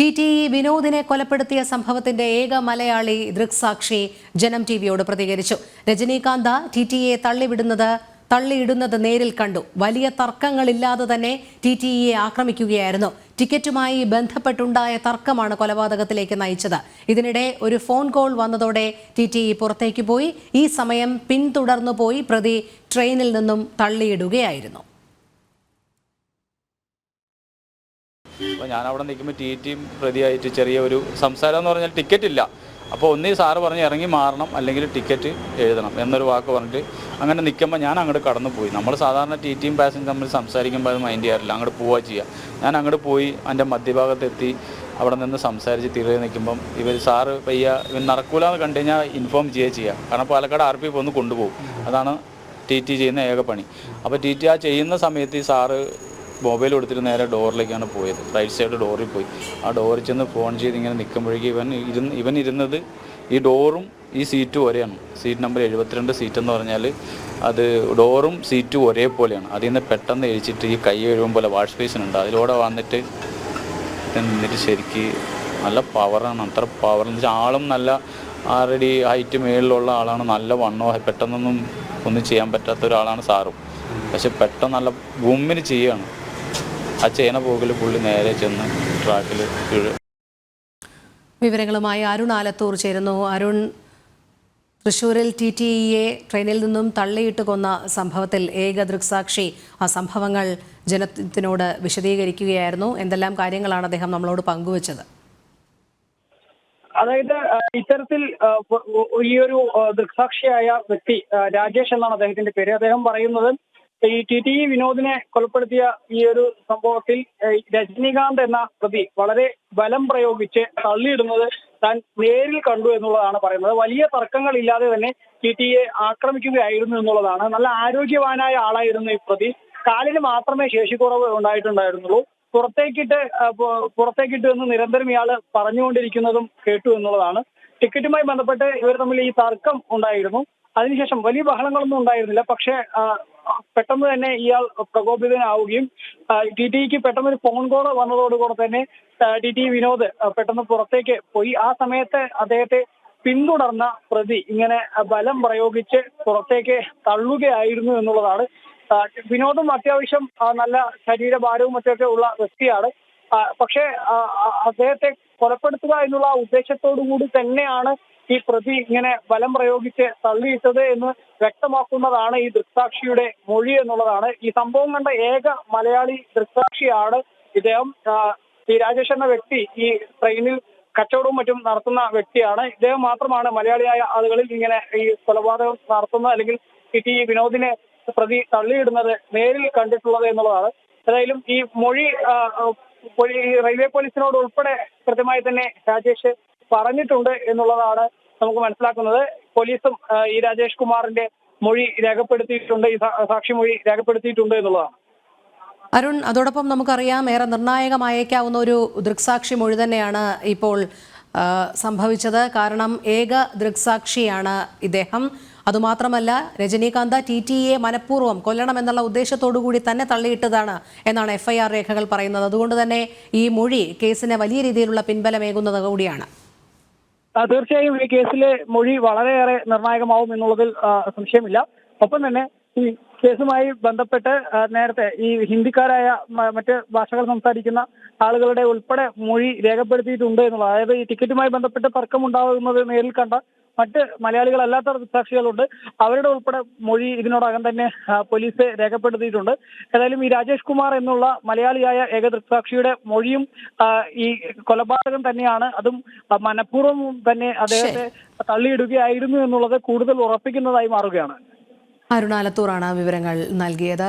T T E വിനോദിനെ കൊലപ്പെടുത്തിയ സംഭവത്തിന്റെ ഏക മലയാളി ദൃക്സാക്ഷി ജനം ടി വിയോട് പ്രതികരിച്ചു. രജനീകാന്ത ടി ടി ഇയെ തള്ളിവിടുന്നത് തള്ളിയിടുന്നത് നേരിൽ കണ്ടു. വലിയ തർക്കങ്ങളില്ലാതെ തന്നെ ടി ടി ഇയെ ആക്രമിക്കുകയായിരുന്നു. ടിക്കറ്റുമായി ബന്ധപ്പെട്ടുണ്ടായ തർക്കമാണ് കൊലപാതകത്തിലേക്ക് നയിച്ചത്. ഇതിനിടെ ഒരു ഫോൺ കോൾ വന്നതോടെ ടി ടി ഇ പുറത്തേക്ക് പോയി. ഈ സമയം പിന്തുടർന്നു പോയി പ്രതി ട്രെയിനിൽ നിന്നും തള്ളിയിടുകയായിരുന്നു. അപ്പോൾ ഞാൻ അവിടെ നിൽക്കുമ്പോൾ ടി ടിയും പ്രതിയായിട്ട് ചെറിയ ഒരു സംസാരം എന്ന് പറഞ്ഞാൽ ടിക്കറ്റ് ഇല്ല. അപ്പോൾ ഒന്നീ സാറ് പറഞ്ഞ് ഇറങ്ങി മാറണം അല്ലെങ്കിൽ ടിക്കറ്റ് എഴുതണം എന്നൊരു വാക്ക് പറഞ്ഞിട്ട് അങ്ങനെ നിൽക്കുമ്പോൾ ഞാൻ അങ്ങോട്ട് കടന്നു പോയി നമ്മൾ സാധാരണ ടി ടിയും പാസഞ്ചർ തമ്മിൽ സംസാരിക്കുമ്പോൾ അത് മൈൻഡ് ചെയ്യാറില്ല. അങ്ങോട്ട് പോവുക ചെയ്യുക ഞാൻ അങ്ങോട്ട് പോയി എന്റെ മധ്യഭാഗത്തെത്തി അവിടെ നിന്ന് സംസാരിച്ച് തിരികെ നിൽക്കുമ്പം ഇവർ സാറ് പയ്യ ഇവൻ നടക്കൂലെന്ന് കണ്ടു കഴിഞ്ഞാൽ ഇൻഫോം ചെയ്യുക ചെയ്യുക കാരണം പാലക്കാട് ആർ പി ഒന്ന് കൊണ്ടുപോകും. അതാണ് ടി ടി ചെയ്യുന്ന ഏക പണി. അപ്പോൾ ടി ടി ആ ചെയ്യുന്ന സമയത്ത് ഈ സാറ് മൊബൈൽ കൊടുത്തിട്ട് നേരെ ഡോറിലേക്കാണ് പോയത്. റൈറ്റ് സൈഡ് ഡോറിൽ പോയി. ആ ഡോറിൽ ചെന്ന് ഫോൺ ചെയ്ത് ഇങ്ങനെ നിൽക്കുമ്പോഴേക്കും ഇവൻ ഇരുന്ന് ഇവൻ ഇരുന്നത് ഈ ഡോറും ഈ സീറ്റും ഒരേയാണ്. സീറ്റ് നമ്പർ എഴുപത്തിരണ്ട് സീറ്റ് എന്ന് പറഞ്ഞാൽ അത് ഡോറും സീറ്റും ഒരേപോലെയാണ്. അതിൽ നിന്ന് പെട്ടെന്ന് എഴിച്ചിട്ട് ഈ കൈ കഴുകും പോലെ വാഷ് ബേസിനുണ്ട് അതിലൂടെ വന്നിട്ട് നിന്നിട്ട് ശരിക്ക് നല്ല പവറാണ് അത്ര പവർ എന്ന് വെച്ചാൽ ആളും നല്ല ആൾറെഡി ഹൈറ്റ് മേളിലുള്ള ആളാണ്. നല്ല വണ്ണോ പെട്ടെന്നൊന്നും ഒന്നും ചെയ്യാൻ പറ്റാത്ത ഒരാളാണ് സാറും. പക്ഷെ പെട്ടെന്ന് നല്ല ഗുമ്മിന് ചെയ്യുകയാണ്. ആ ചേന പോകിൽ പുള്ളി നേരെ ചെന്ന് ട്രാക്കിൽ വീഴും വിവരങ്ങളുമായി അരുൺ ആലത്തൂർ ചേരുന്നു. അരുൺ തൃശൂരിൽ ടി ടി ഇയെ ട്രെയിനിൽ നിന്നും തള്ളിയിട്ട് കൊന്ന സംഭവത്തിൽ ഏക ദൃക്സാക്ഷി. ആ സംഭവങ്ങൾ ജനത്തിനോട് വിശദീകരിക്കുകയായിരുന്നു. എന്തെല്ലാം കാര്യങ്ങളാണ് അദ്ദേഹം നമ്മളോട് പങ്കുവച്ചത്? അതായത് ഇത്തരത്തിൽ ഈ ഒരു ദൃക്സാക്ഷിയായ വ്യക്തി രാജേഷ് എന്നാണ് അദ്ദേഹത്തിന്റെ പേര്. അദ്ദേഹം പറയുന്നത് ഈ ടി ടി വിനോദിനെ കൊലപ്പെടുത്തിയ ഈ ഒരു സംഭവത്തിൽ രജനീകാന്ത് എന്ന പ്രതി വളരെ ബലം പ്രയോഗിച്ച് തള്ളിയിടുന്നത് താൻ നേരിൽ കണ്ടു എന്നുള്ളതാണ് പറയുന്നത്. വലിയ തർക്കങ്ങൾ ഇല്ലാതെ തന്നെ ടി ടിയെ ആക്രമിക്കുകയായിരുന്നു എന്നുള്ളതാണ്. നല്ല ആരോഗ്യവാനായ ആളായിരുന്നു ഈ പ്രതി. കാലിന് മാത്രമേ ശേഷിക്കുറവ് ഉണ്ടായിട്ടുണ്ടായിരുന്നുള്ളൂ. പുറത്തേക്കിട്ട് പുറത്തേക്കിട്ട് എന്ന് നിരന്തരം ഇയാൾ പറഞ്ഞുകൊണ്ടിരിക്കുന്നതും കേട്ടു എന്നുള്ളതാണ്. ടിക്കറ്റുമായി ബന്ധപ്പെട്ട് ഇവർ തമ്മിൽ ഈ തർക്കം ഉണ്ടായിരുന്നു. അതിനുശേഷം വലിയ ബഹളങ്ങളൊന്നും ഉണ്ടായിരുന്നില്ല. പക്ഷേ പെട്ടെന്ന് തന്നെ ഇയാൾ പ്രകോപിതനാവുകയും ടി ടിക്ക് പെട്ടെന്ന് ഒരു ഫോൺ കോൾ വന്നതോടുകൂടെ തന്നെ ടി ടി വിനോദ് പെട്ടെന്ന് പുറത്തേക്ക് പോയി. ആ സമയത്ത് അദ്ദേഹത്തെ പിന്തുടർന്ന പ്രതി ഇങ്ങനെ ബലം പ്രയോഗിച്ച് പുറത്തേക്ക് തള്ളുകയായിരുന്നു എന്നുള്ളതാണ്. വിനോദം അത്യാവശ്യം നല്ല ശരീരഭാരവും മറ്റൊക്കെ ഉള്ള വ്യക്തിയാണ്. പക്ഷേ അദ്ദേഹത്തെ കൊലപ്പെടുത്തുക എന്നുള്ള ഉദ്ദേശത്തോടു കൂടി തന്നെയാണ് ഈ പ്രതി ഇങ്ങനെ ബലം പ്രയോഗിച്ച് തള്ളിയിട്ടത് എന്ന് വ്യക്തമാക്കുന്നതാണ് ഈ ദൃക്സാക്ഷിയുടെ മൊഴി എന്നുള്ളതാണ്. ഈ സംഭവം കണ്ട ഏക മലയാളി ദൃക്സാക്ഷിയാണ് ഇദ്ദേഹം. ഈ രാജേഷ് എന്ന വ്യക്തി ഈ ട്രെയിനിൽ കച്ചവടവും മറ്റും നടത്തുന്ന വ്യക്തിയാണ്. ഇദ്ദേഹം മാത്രമാണ് മലയാളിയായ ആളുകളിൽ ഇങ്ങനെ ഈ കൊലപാതകം നടത്തുന്ന അല്ലെങ്കിൽ ടി വിനോദിനെ പ്രതി തള്ളിയിടുന്നത് നേരിൽ കണ്ടിട്ടുള്ളത് എന്നുള്ളതാണ്. ഏതായാലും ഈ മൊഴി റെയിൽവേ പോലീസിനോട് ഉൾപ്പെടെ കൃത്യമായി തന്നെ രാജേഷ് പറഞ്ഞിട്ടുണ്ട് എന്നുള്ളതാണ് നമുക്ക് മനസ്സിലാക്കുന്നത് പോലീസും ഈ രാജേഷ് കുമാറിന്റെ മൊഴി രേഖപ്പെടുത്തിയിട്ടുണ്ട് ഈ സാക്ഷി സാക്ഷിമൊഴി രേഖപ്പെടുത്തിയിട്ടുണ്ട് എന്നുള്ളതാണ്. അരുൺ അതോടൊപ്പം നമുക്കറിയാം ഏറെ നിർണായകമായേക്കാവുന്ന ഒരു ദൃക്സാക്ഷി മൊഴി തന്നെയാണ് ഇപ്പോൾ സംഭവിച്ചത്. കാരണം ഏക ദൃക്സാക്ഷിയാണ് ഇദ്ദേഹം. അതുമാത്രമല്ല രജനീകാന്ത ടി ടി എ മനഃപൂർവം കൊല്ലണം എന്നുള്ള ഉദ്ദേശത്തോടു കൂടി തന്നെ തള്ളിയിട്ടതാണ് എന്നാണ് എഫ്ഐആർ രേഖകൾ പറയുന്നത്. അതുകൊണ്ട് തന്നെ ഈ മൊഴി കേസിന് വലിയ രീതിയിലുള്ള പിൻബലമേകുന്നത് കൂടിയാണ്. തീർച്ചയായും ഈ കേസിലെ മൊഴി വളരെയേറെ നിർണായകമാവും എന്നുള്ളതിൽ സംശയമില്ല. ഒപ്പം തന്നെ ഈ കേസുമായി ബന്ധപ്പെട്ട് നേരത്തെ ഈ ഹിന്ദിക്കാരായ മറ്റ് ഭാഷകൾ സംസാരിക്കുന്ന ആളുകളുടെ ഉൾപ്പെടെ മൊഴി രേഖപ്പെടുത്തിയിട്ടുണ്ട് എന്നുള്ളത്. അതായത് ഈ ടിക്കറ്റുമായി ബന്ധപ്പെട്ട് തർക്കമുണ്ടാകുന്നത് നേരിൽ കണ്ട മറ്റ് മലയാളികളല്ലാത്ത സാക്ഷികളുണ്ട്. അവരുടെ ഉൾപ്പെടെ മൊഴി ഇതിനോടകം തന്നെ പോലീസ് രേഖപ്പെടുത്തിയിട്ടുണ്ട്. ഏതായാലും ഈ രാജേഷ് കുമാർ എന്നുള്ള മലയാളിയായ ഏക ദൃക്സാക്ഷിയുടെ മൊഴിയും ഈ കൊലപാതകം തന്നെയാണ്. അതും മനഃപൂർവം തന്നെ അദ്ദേഹത്തെ തള്ളിയിടുകയായിരുന്നു എന്നുള്ളത് കൂടുതൽ ഉറപ്പിക്കുന്നതായി മാറുകയാണ്. അരുണാലത്തൂറാണ് വിവരങ്ങൾ നൽകിയത്.